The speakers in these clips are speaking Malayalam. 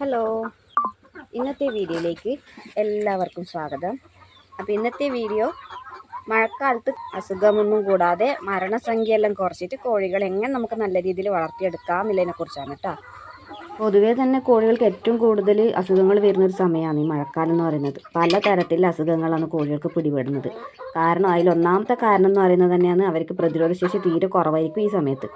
ഹലോ ഇന്നത്തെ വീഡിയോയിലേക്ക് എല്ലാവർക്കും സ്വാഗതം. അപ്പോൾ ഇന്നത്തെ വീഡിയോ മഴക്കാലത്ത് അസുഖമൊന്നും കൂടാതെ മരണസംഖ്യ എല്ലാം കുറച്ചിട്ട് കോഴികൾ എങ്ങനെ നമുക്ക് നല്ല രീതിയിൽ വളർത്തിയെടുക്കാം എന്നുള്ളതിനെ കുറിച്ചാണ് കേട്ടോ. പൊതുവേ തന്നെ കോഴികൾക്ക് ഏറ്റവും കൂടുതൽ അസുഖങ്ങൾ വരുന്നൊരു സമയമാണ് ഈ മഴക്കാലം എന്ന് പറയുന്നത്. പല തരത്തിലുള്ള അസുഖങ്ങളാണ് കോഴികൾക്ക് പിടിപെടുന്നത്. കാരണം അതിൽ ഒന്നാമത്തെ കാരണം എന്ന് പറയുന്നത് തന്നെയാണ് അവർക്ക് പ്രതിരോധശേഷി തീരെ കുറവായിരിക്കും ഈ സമയത്ത്.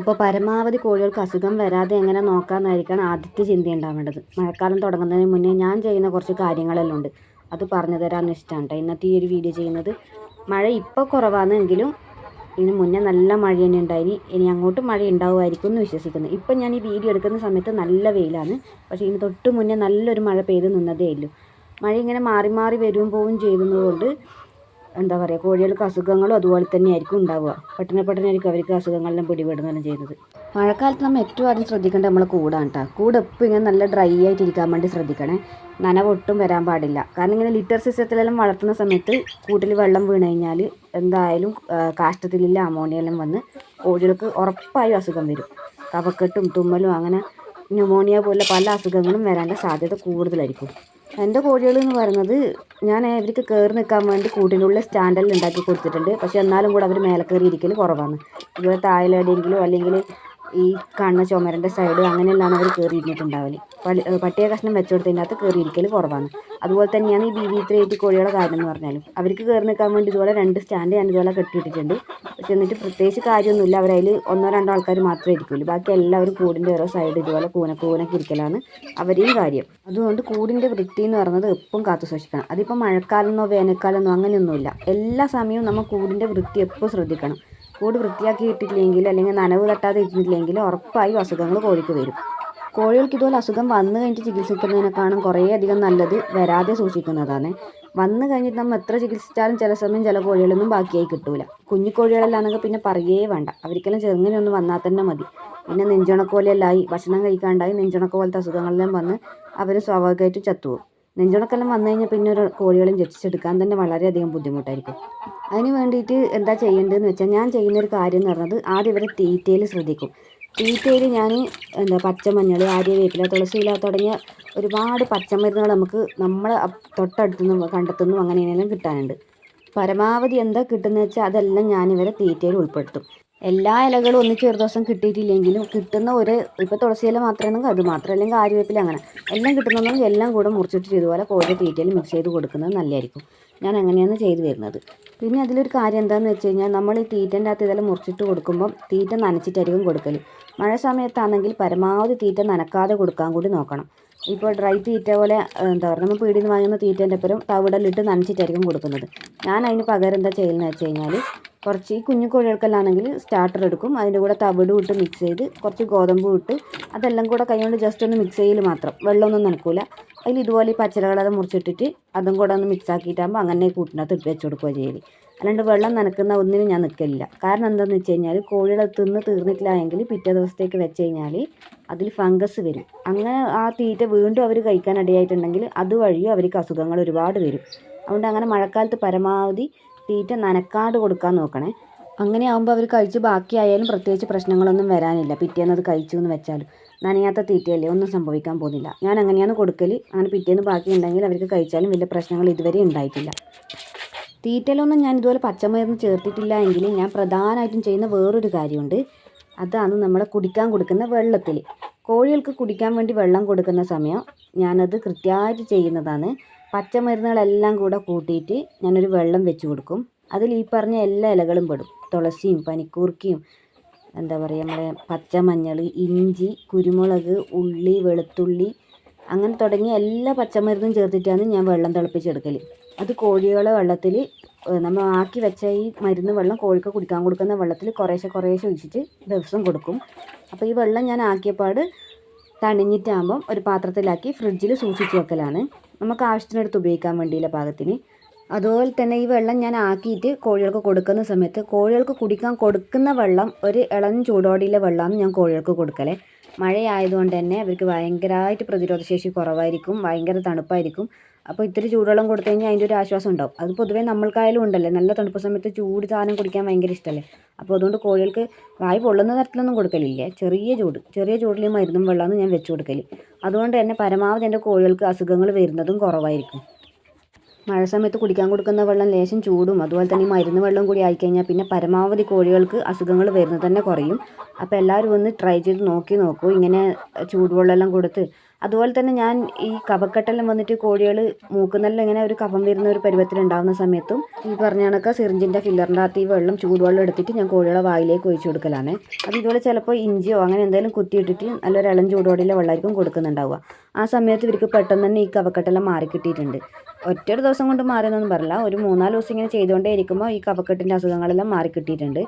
അപ്പോൾ പരമാവധി കോഴികൾക്ക് അസുഖം വരാതെ എങ്ങനെ നോക്കാമെന്നായിരിക്കണം ആദ്യത്തെ ചിന്ത ഉണ്ടാവേണ്ടത്. മഴക്കാലം തുടങ്ങുന്നതിന് മുന്നേ ഞാൻ ചെയ്യുന്ന കുറച്ച് കാര്യങ്ങളെല്ലാം ഉണ്ട്. അത് പറഞ്ഞു തരാമെന്ന് ഇഷ്ടമാണ് കേട്ടോ. ഇന്നത്തെ ഈ ഒരു വീഡിയോ ചെയ്യുന്നത് മഴ ഇപ്പോൾ കുറവാണെങ്കിലും ഇതിന് മുന്നേ നല്ല മഴ തന്നെ ഉണ്ടായിനി. ഇനി അങ്ങോട്ട് മഴ ഉണ്ടാവുമായിരിക്കും എന്ന് വിശ്വസിക്കുന്നു. ഇപ്പം ഞാൻ ഈ വീഡിയോ എടുക്കുന്ന സമയത്ത് നല്ല വെയിലാണ്. പക്ഷേ ഇതിന് തൊട്ട് മുന്നേ നല്ലൊരു മഴ പെയ്ത് നിന്നതേ ഉള്ളൂ. മഴ ഇങ്ങനെ മാറി മാറി വരും ചെയ്യുന്നതുകൊണ്ട് എന്താ പറയുക കോഴികൾക്ക് അസുഖങ്ങളും അതുപോലെ തന്നെ ആയിരിക്കും ഉണ്ടാവുക. പെട്ടെന്ന് പെട്ടെന്നായിരിക്കും അവർക്ക് അസുഖങ്ങളെല്ലാം പിടിപെടുന്നതെല്ലാം ചെയ്യുന്നത്. മഴക്കാലത്ത് നമ്മൾ ഏറ്റവും ആദ്യം ശ്രദ്ധിക്കേണ്ടത് നമ്മളെ കൂടാണ് കേട്ടോ. കൂട് എപ്പോൾ ഇങ്ങനെ നല്ല ഡ്രൈ ആയിട്ട് ഇരിക്കാൻ വേണ്ടി ശ്രദ്ധിക്കണേ. നനവ് ഒട്ടും വരാൻ പാടില്ല. കാരണം ഇങ്ങനെ ലിറ്റർ സിസ്റ്റത്തിലെല്ലാം വളർത്തുന്ന സമയത്ത് കൂട്ടിൽ വെള്ളം വീണ് കഴിഞ്ഞാൽ എന്തായാലും കാഷ്ടത്തിലുള്ള അമോണിയെല്ലാം വന്ന് കോഴികൾക്ക് ഉറപ്പായും അസുഖം വരും. കഫക്കെട്ടും തുമ്മലും അങ്ങനെ ന്യൂമോണിയ പോലുള്ള പല അസുഖങ്ങളും വരാനുള്ള സാധ്യത കൂടുതലായിരിക്കും. എന്റെ കോഴികൾ എന്ന് പറയുന്നത് ഞാൻ ഇവർക്ക് കയറി നിൽക്കാൻ വേണ്ടി കൂട്ടിനുള്ളിൽ സ്റ്റാൻഡെല്ലാം ഉണ്ടാക്കി കൊടുത്തിട്ടുണ്ട്. പക്ഷേ എന്നാലും കൂടെ അവർ മേലെ കയറി ഇരിക്കൽ കുറവാണ്. ഇതുപോലെ താഴെ എവിടെയെങ്കിലും അല്ലെങ്കിൽ ഈ കാണുന്ന ചുമരിന്റെ സൈഡ് അങ്ങനെയെല്ലാം അവർ കയറി ഇരുന്നിട്ടുണ്ടാവൽ പള്ളി പട്ടിക കഷ്ണം വെച്ച് അകത്ത് കയറി ഇരിക്കൽ കുറവാണ്. അതുപോലെ തന്നെയാണ് ഈ ബി വി ത്രീ എയ്റ്റി കോഴികളുടെ കാര്യം എന്ന് പറഞ്ഞാലും. അവർക്ക് കയറി നിൽക്കാൻ വേണ്ടി ഇതുപോലെ രണ്ട് സ്റ്റാൻഡ് ഞാൻ ഇതുപോലെ കെട്ടിയിട്ടിട്ടുണ്ട്. പക്ഷെ എന്നിട്ട് പ്രത്യേകിച്ച് കാര്യമൊന്നുമില്ല. അവരതിൽ ഒന്നോ രണ്ടോ ആൾക്കാർ മാത്രമേ ഇരിക്കുള്ളൂ. ബാക്കി എല്ലാവരും കൂടിന്റെ ഓരോ സൈഡ് ഇതുപോലെ കൂന കൂനൊക്കെ ഇരിക്കലാണ് അവരെയും കാര്യം. അതുകൊണ്ട് കൂടിന്റെ വൃത്തി എന്ന് പറയുന്നത് എപ്പോഴും കാത്തു സൂക്ഷിക്കണം. അതിപ്പോൾ മഴക്കാലമെന്നോ വേനൽക്കാലമെന്നോ അങ്ങനെയൊന്നുമില്ല. എല്ലാ സമയവും നമ്മൾ കൂടിന്റെ വൃത്തി എപ്പോൾ ശ്രദ്ധിക്കണം. കൂട് വൃത്തിയാക്കി ഇട്ടിട്ടില്ലെങ്കിൽ അല്ലെങ്കിൽ നനവ് തട്ടാതെ ഇട്ടിട്ടില്ലെങ്കിൽ ഉറപ്പായും അസുഖങ്ങൾ കോഴിക്ക് വരും. കോഴികൾക്ക് ഇതുപോലെ അസുഖം വന്നു കഴിഞ്ഞിട്ട് ചികിത്സിക്കുന്നതിനേക്കാളും കുറേയധികം നല്ലത് വരാതെ സൂക്ഷിക്കുന്നതാണ്. വന്നു കഴിഞ്ഞിട്ട് നമ്മൾ എത്ര ചികിത്സിച്ചാലും ചില സമയം ചില കോഴികളൊന്നും ബാക്കിയായി കിട്ടൂല. കുഞ്ഞു കോഴികളല്ലാണെങ്കിൽ പിന്നെ പറയേ വേണ്ട. അവർക്കെല്ലാം ചെറുങ്ങനെയൊന്നും വന്നാൽ തന്നെ മതി. പിന്നെ നെഞ്ചുണക്കോലെല്ലായി ഭക്ഷണം കഴിക്കാണ്ടായി നെഞ്ചുണക്ക പോലത്തെ അസുഖങ്ങളെല്ലാം വന്ന് അവർ സ്വാഭാവികമായിട്ട് ചത്തുപോകും. നെഞ്ചുണക്കെല്ലാം വന്നു കഴിഞ്ഞാൽ പിന്നെ ഒരു കോഴികളും രക്ഷിച്ചെടുക്കാൻ തന്നെ വളരെയധികം ബുദ്ധിമുട്ടായിരിക്കും. അതിന് വേണ്ടിയിട്ട് എന്താ ചെയ്യേണ്ടതെന്ന് വെച്ചാൽ ഞാൻ ചെയ്യുന്നൊരു കാര്യം എന്ന് പറഞ്ഞത് ആദ്യം ഇവരെ തീറ്റയിൽ ശ്രദ്ധിക്കും. തീറ്റയിൽ ഞാൻ എന്താ പച്ചമഞ്ഞൾ ആര്യവേപ്പില തുളസിയില തുടങ്ങിയ ഒരുപാട് പച്ചമരുന്നുകൾ നമുക്ക് നമ്മളെ തൊട്ടടുത്തു നിന്നും കണ്ടെത്തുന്നു അങ്ങനെ ഇങ്ങനെയെല്ലാം കിട്ടാനുണ്ട്. പരമാവധി എന്താ കിട്ടുന്നത് വെച്ചാൽ അതെല്ലാം ഞാനിവരെ തീറ്റയിൽ ഉൾപ്പെടുത്തും. എല്ലാ ഇലകളും ഒന്നിച്ച് ഒരു ദിവസം കിട്ടിയിട്ടില്ലെങ്കിലും കിട്ടുന്ന ഒരു ഇപ്പോൾ തുളസി ഇല മാത്രമാണെങ്കിൽ അത് മാത്രം അല്ലെങ്കിൽ ആര്യവേപ്പില അങ്ങനെ എല്ലാം കിട്ടുന്നുണ്ടെങ്കിൽ എല്ലാം കൂടെ മുറിച്ചിട്ട് ഇതുപോലെ കോഴി തീറ്റയിൽ മിക്സ് ചെയ്ത് കൊടുക്കുന്നത് നല്ലതായിരിക്കും. ഞാൻ അങ്ങനെയാണ് ചെയ്തു വരുന്നത്. പിന്നെ അതിലൊരു കാര്യം എന്താണെന്ന് വെച്ച് കഴിഞ്ഞാൽ നമ്മൾ ഈ തീറ്റന്റെ അകത്ത് ഇതെല്ലാം മുറിച്ചിട്ട് കൊടുക്കുമ്പം തീറ്റ നനച്ചിട്ടായിരിക്കും കൊടുക്കൽ മഴ സമയത്താണെങ്കിൽ പരമാവധി തീറ്റ നനക്കാതെ കൊടുക്കാൻ കൂടി നോക്കണം. ഇപ്പോൾ ഡ്രൈ തീറ്റ പോലെ എന്താ പറയുക നമ്മൾ പീടിയിൽ നിന്ന് വാങ്ങുന്ന തീറ്റേന്റെ പരം തവിടലിട്ട് നനച്ചിട്ടായിരിക്കും കൊടുക്കുന്നത്. ഞാൻ അതിന് പകരം എന്താ ചെയ്യുന്നത് വെച്ച് കഴിഞ്ഞാൽ കുറച്ച് ഈ കുഞ്ഞു കോഴികൾക്കെല്ലാണെങ്കിൽ സ്റ്റാർട്ടർ എടുക്കും. അതിന്റെ കൂടെ തവിടും ഇട്ട് മിക്സ് ചെയ്ത് കുറച്ച് ഗോതമ്പും ഇട്ട് അതെല്ലാം കൂടെ കൈകൊണ്ട് ജസ്റ്റ് ഒന്ന് മിക്സ് ചെയ്യൽ മാത്രം. വെള്ളമൊന്നും നനക്കൂല. അതിൽ ഇതുപോലെ ഈ പച്ചിലകളത് മുറിച്ചിട്ടിട്ട് അതും കൂടെ ഒന്ന് മിക്സ് ആക്കിയിട്ടാകുമ്പോൾ അങ്ങനെ കൂട്ടിനകത്ത് ഇട്ട് വെച്ച് കൊടുക്കുക ചെയ്യൽ അല്ലാണ്ട് വെള്ളം നനക്കുന്ന ഒന്നിനും ഞാൻ നിൽക്കലില്ല കാരണം എന്താണെന്ന് വെച്ച് കഴിഞ്ഞാൽ കോഴികളെ തിന്ന് തീർന്നിട്ടില്ല എങ്കിൽ പിറ്റേ ദിവസത്തേക്ക് വെച്ച് കഴിഞ്ഞാൽ അതിൽ ഫംഗസ് വരും. അങ്ങനെ ആ തീറ്റ വീണ്ടും അവർ കഴിക്കാൻ ഇടയായിട്ടുണ്ടെങ്കിൽ അതുവഴിയും അവർക്ക് അസുഖങ്ങൾ ഒരുപാട് വരും. അതുകൊണ്ട് അങ്ങനെ മഴക്കാലത്ത് പരമാവധി തീറ്റ നനക്കാണ്ട് കൊടുക്കാൻ നോക്കണേ. അങ്ങനെ ആകുമ്പോൾ അവർ കഴിച്ച് ബാക്കിയായാലും പ്രത്യേകിച്ച് പ്രശ്നങ്ങളൊന്നും വരാനില്ല. പിറ്റേന്ന് അത് കഴിച്ചു എന്ന് വെച്ചാലും. നനയാത്ത തീറ്റയല്ലേ? ഒന്നും സംഭവിക്കാൻ പോകുന്നില്ല. ഞാൻ അങ്ങനെയാണ് കൊടുക്കൽ അങ്ങനെ പിറ്റേന്ന് ബാക്കി ഉണ്ടെങ്കിൽ അവർക്ക് കഴിച്ചാലും വലിയ പ്രശ്നങ്ങൾ ഇതുവരെ ഉണ്ടായിട്ടില്ല. തീറ്റയിലൊന്നും ഞാൻ ഇതുപോലെ പച്ചമരുന്ന് ചേർത്തിട്ടില്ല എങ്കിൽ ഞാൻ പ്രധാനമായിട്ടും ചെയ്യുന്ന വേറൊരു കാര്യമുണ്ട്. അതാണ് നമ്മൾ കുടിക്കാൻ കൊടുക്കുന്ന വെള്ളത്തിൽ കോഴികൾക്ക് കുടിക്കാൻ വേണ്ടി വെള്ളം കൊടുക്കുന്ന സമയം ഞാനത് കൃത്യമായിട്ട് ചെയ്യുന്നതാണ്. പച്ചമരുന്നുകളെല്ലാം കൂടെ കൂട്ടിയിട്ട് ഞാനൊരു വെള്ളം വെച്ച് കൊടുക്കും. അതിൽ ഈ പറഞ്ഞ എല്ലാ ഇലകളും പെടും. തുളസിയും പനിക്കൂർക്കയും എന്താ പറയുക നമ്മളെ പച്ചമഞ്ഞൾ ഇഞ്ചി കുരുമുളക് ഉള്ളി വെളുത്തുള്ളി അങ്ങനെ തുടങ്ങിയ എല്ലാ പച്ചമരുന്നും ചേർത്തിട്ടാണ് ഞാൻ വെള്ളം തിളപ്പിച്ചെടുക്കൽ അത് കോഴികളെ വെള്ളത്തിൽ നമ്മൾ ആക്കി വെച്ച ഈ മരുന്ന് വെള്ളം കോഴിക്ക് കുടിക്കാൻ കൊടുക്കുന്ന വെള്ളത്തിൽ കുറേശ്ശെ കുറേശ്ശെ ഒഴിച്ചിട്ട് ദിവസം കൊടുക്കും. അപ്പോൾ ഈ വെള്ളം ഞാൻ ആക്കിയപാട് തണിഞ്ഞിട്ടാകുമ്പം ഒരു പാത്രത്തിലാക്കി ഫ്രിഡ്ജിൽ സൂക്ഷിച്ച് വെക്കലാണ്. നമുക്ക് ആവശ്യത്തിനടുത്ത് ഉപയോഗിക്കാൻ വേണ്ടിയുള്ള പാകത്തിന്. അതുപോലെ തന്നെ ഈ വെള്ളം ഞാൻ ആക്കിയിട്ട് കോഴികൾക്ക് കൊടുക്കുന്ന സമയത്ത് കോഴികൾക്ക് കുടിക്കാൻ കൊടുക്കുന്ന വെള്ളം ഒരു ഇളം ചൂടോടെയുള്ള വെള്ളമാണ് ഞാൻ കോഴികൾക്ക് കൊടുക്കലേ. മഴയായതുകൊണ്ട് തന്നെ അവർക്ക് ഭയങ്കരമായിട്ട് പ്രതിരോധശേഷി കുറവായിരിക്കും ഭയങ്കര തണുപ്പായിരിക്കും. അപ്പോൾ ഇത്തിരി ചൂടുവെള്ളം കൊടുത്തു കഴിഞ്ഞാൽ അതിന്റെ ഒരു ആശ്വാസം ഉണ്ടാവും. അത് പൊതുവേ നമ്മൾക്കായാലും ഉണ്ടല്ലേ? നല്ല തണുപ്പ് സമയത്ത് ചൂട് സാധനം കുടിക്കാൻ ഭയങ്കര ഇഷ്ടമല്ലേ അപ്പോൾ അതുകൊണ്ട് കോഴികൾക്ക് വായ് പൊള്ളുന്ന തരത്തിലൊന്നും കൊടുക്കലില്ല. ചെറിയ ചൂട് ചെറിയ ചൂടിൽ മരുന്നും വെള്ളമാണ് ഞാൻ വെച്ച് കൊടുക്കൽ അതുകൊണ്ട് തന്നെ പരമാവധി എന്റെ കോഴികൾക്ക് അസുഖങ്ങൾ വരുന്നതും കുറവായിരിക്കും. മഴ സമയത്ത് കുടിക്കാൻ കൊടുക്കുന്ന വെള്ളം ലേശം ചൂടും അതുപോലെ തന്നെ മരുന്ന് വെള്ളം കൂടി ആയിക്കഴിഞ്ഞാൽ പിന്നെ പരമാവധി കോഴികൾക്ക് അസുഖങ്ങൾ വരുന്നത് തന്നെ കുറയും. അപ്പോൾ എല്ലാവരും ഒന്ന് ട്രൈ ചെയ്ത് നോക്കി നോക്കൂ. ഇങ്ങനെ ചൂടുവെള്ളമെല്ലാം കൊടുത്ത് അതുപോലെ തന്നെ ഞാൻ ഈ കഫക്കെട്ടെല്ലാം വന്നിട്ട് കോഴികൾ മൂക്കുന്നെല്ലാം ഇങ്ങനെ ഒരു കഫം വരുന്ന ഒരു പരുവത്തിലുണ്ടാകുന്ന സമയത്തും ഈ പറഞ്ഞ കണക്ക് സിറിഞ്ചിന്റെ ഫില്ലറിന്റെ അകത്ത് ഈ വെള്ളം ചൂടുവെള്ളം എടുത്തിട്ട് ഞാൻ കോഴികളെ വായിലേക്ക് ഒഴിച്ചു കൊടുക്കലാണ്. അത് ഇതുപോലെ ചിലപ്പോൾ ഇഞ്ചിയോ അങ്ങനെ എന്തെങ്കിലും കുത്തിയിട്ടിട്ട് നല്ലൊരു ഇളം ചൂടോടെയുള്ള വെള്ളമായിരിക്കും കൊടുക്കുന്നുണ്ടാവുക. ആ സമയത്ത് ഇവർക്ക് പെട്ടെന്ന് തന്നെ ഈ കഫക്കെട്ടെല്ലാം മാറി കിട്ടിയിട്ടുണ്ട്. ഒറ്റൊരു ദിവസം കൊണ്ട് മാറിയെന്നൊന്നും പറയില്ല. ഒരു മൂന്നാൽ ദിവസം ഇങ്ങനെ ചെയ്തുകൊണ്ടേ ഇരിക്കുമ്പോൾ ഈ കഫക്കെട്ടിന്റെ അസുഖങ്ങളെല്ലാം മാറി കിട്ടിയിട്ടുണ്ട്.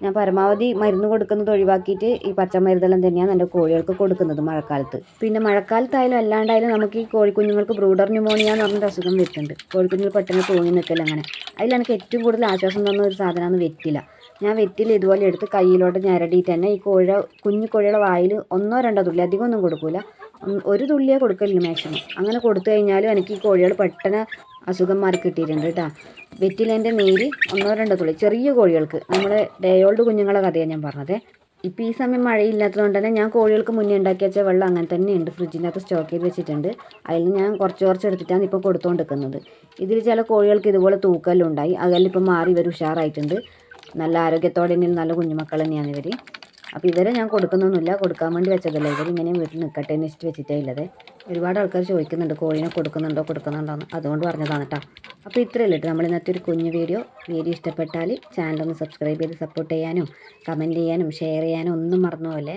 ഞാൻ പരമാവധി മരുന്ന് കൊടുക്കുന്നത് ഒഴിവാക്കിയിട്ട് ഈ പച്ചമരുന്നെല്ലാം തന്നെയാണ് എന്റെ കോഴികൾക്ക് കൊടുക്കുന്നത് മഴക്കാലത്ത്. പിന്നെ മഴക്കാലത്തായാലും അല്ലാണ്ടായാലും നമുക്ക് ഈ കോഴിക്കുഞ്ഞുങ്ങൾക്ക് ബ്രൂഡർ ന്യൂമോണിയ എന്ന് പറഞ്ഞൊരു അസുഖം വരുന്നുണ്ട്. കോഴിക്കുഞ്ഞുങ്ങൾ പെട്ടെന്ന് തൂങ്ങി നിൽക്കൽ അങ്ങനെ. അതിൽ എനിക്ക് ഏറ്റവും കൂടുതൽ ആശ്വാസം തന്ന ഒരു സാധനമാണ് വെറ്റില. ഞാൻ വെറ്റില ഇതുപോലെ എടുത്ത് കയ്യിലോട്ട് ഞരടിയിട്ട് തന്നെ ഈ കോഴ കുഞ്ഞു കോഴിയുടെ വായിൽ ഒന്നോ രണ്ടോ തുള്ളി അധികം ഒന്നും കൊടുക്കില്ല ഒരു തുള്ളിയേ കൊടുക്കലില്ല മാക്സിമം അങ്ങനെ കൊടുത്തു കഴിഞ്ഞാലും എനിക്ക് ഈ കോഴികൾ പെട്ടെന്ന് അസുഖം മാറി കിട്ടിയിട്ടുണ്ട് കേട്ടോ വെറ്റിലേന്റെ നീര് ഒന്നോ രണ്ടോ തുള്ളി ചെറിയ കോഴികൾക്ക്. നമ്മുടെ ഡേ ഓൾഡ് കുഞ്ഞുങ്ങളെ കഥയാണ് ഞാൻ പറഞ്ഞത്. ഇപ്പോൾ ഈ സമയം മഴയില്ലാത്തതുകൊണ്ട് തന്നെ ഞാൻ കോഴികൾക്ക് മുന്നേ ഉണ്ടാക്കി വെച്ച വെള്ളം അങ്ങനെ തന്നെ ഉണ്ട് ഫ്രിഡ്ജിന്റെ അകത്ത് സ്റ്റോക്ക് ചെയ്ത് വെച്ചിട്ടുണ്ട്. അതിൽ ഞാൻ കുറച്ച് കുറച്ച് എടുത്തിട്ടാണ് ഇപ്പോൾ കൊടുത്തുകൊണ്ടിരിക്കുന്നത് ഇതിൽ ചില കോഴികൾക്ക് ഇതുപോലെ തൂക്കലുണ്ടായി. അതെല്ലാം ഇപ്പം മാറി ഇവർ ഉഷാറായിട്ടുണ്ട്. നല്ല ആരോഗ്യത്തോടെ തന്നെ നല്ല കുഞ്ഞുമക്കൾ തന്നെയാണ് ഇവർ അപ്പോൾ ഇവരെ ഞാൻ കൊടുക്കുന്നൊന്നുമില്ല. കൊടുക്കാൻ വേണ്ടി വെച്ചതല്ല. ഇവർ ഇങ്ങനെ വീട്ടിൽ നിൽക്കട്ടെ എന്ന് വെച്ചിട്ട് വെച്ചിട്ടേ ഉള്ളത് ഒരുപാട് ആൾക്കാർ ചോദിക്കുന്നുണ്ട് കോഴിനെ കൊടുക്കുന്നുണ്ടോ കൊടുക്കുന്നുണ്ടോ എന്ന് അതുകൊണ്ട് പറഞ്ഞതാണ് കേട്ടോ അപ്പോൾ ഇത്രയല്ലേ കേട്ടോ നമ്മൾ ഇന്നത്തെ ഒരു കുഞ്ഞു വീഡിയോ. വീഡിയോ ഇഷ്ടപ്പെട്ടാൽ ചാനൽ ഒന്ന് സബ്സ്ക്രൈബ് ചെയ്ത് സപ്പോർട്ട് ചെയ്യാനും കമന്റ് ചെയ്യാനും ഷെയർ ചെയ്യാനും ഒന്നും മറന്നു പോലെ